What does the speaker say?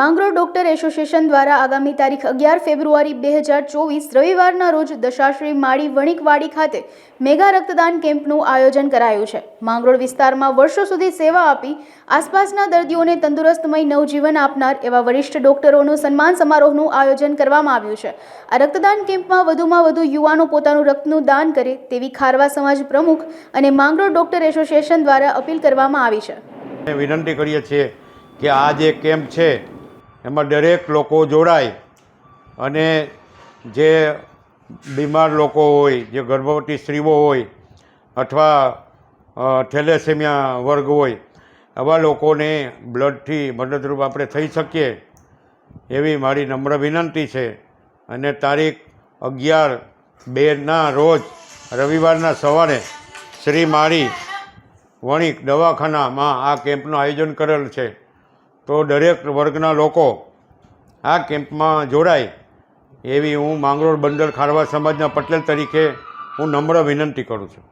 Mangrol doctor association દ્વારા આગામી તારીખ અગિયાર ફેબ્રુઆરી બે હજાર ચોવીસ રવિવારના રોજ દશાશ્રી માળી વણિકવાડી ખાતે મેગા રક્તદાન કેમ્પનું આયોજન કરાયું છે. માંગરોળ વિસ્તારમાં વર્ષો સુધી સેવા આપી આસપાસના દર્દીઓને તંદુરસ્તમય નવજીવન આપનાર એવા વરિષ્ઠ ડોક્ટરોનું સન્માન સમારોહનું આયોજન કરવામાં આવ્યું છે. આ રક્તદાન કેમ્પમાં વધુમાં વધુ યુવાનો પોતાનું રક્તનું દાન કરે તેવી ખારવા સમાજ પ્રમુખ અને માંગરોળ ડોક્ટર એસોસિએશન દ્વારા અપીલ કરવામાં આવી છે. વિનંતી કરીએ છીએ કે આ જે કેમ્પ છે એમાં દરેક લોકો જોડાય અને જે બીમાર લોકો હોય, જે ગર્ભવતી સ્ત્રીઓ હોય અથવા થેલેસેમિયા વર્ગ હોય, આવા લોકોને બ્લડથી મદદરૂપ આપણે થઈ શકીએ એવી મારી નમ્ર વિનંતી છે. અને તારીખ અગિયાર બેના રોજ રવિવારના સવારે શ્રી મારી વણિક દવાખાનામાં આ કેમ્પનું આયોજન કરેલ છે. તો દરેક વર્ગના લોકો આ કેમ્પમાં જોડાય એવી હું માંગરોળ બંદર ખારવા સમાજના પટેલ તરીકે હું નમ્ર વિનંતી કરું છું.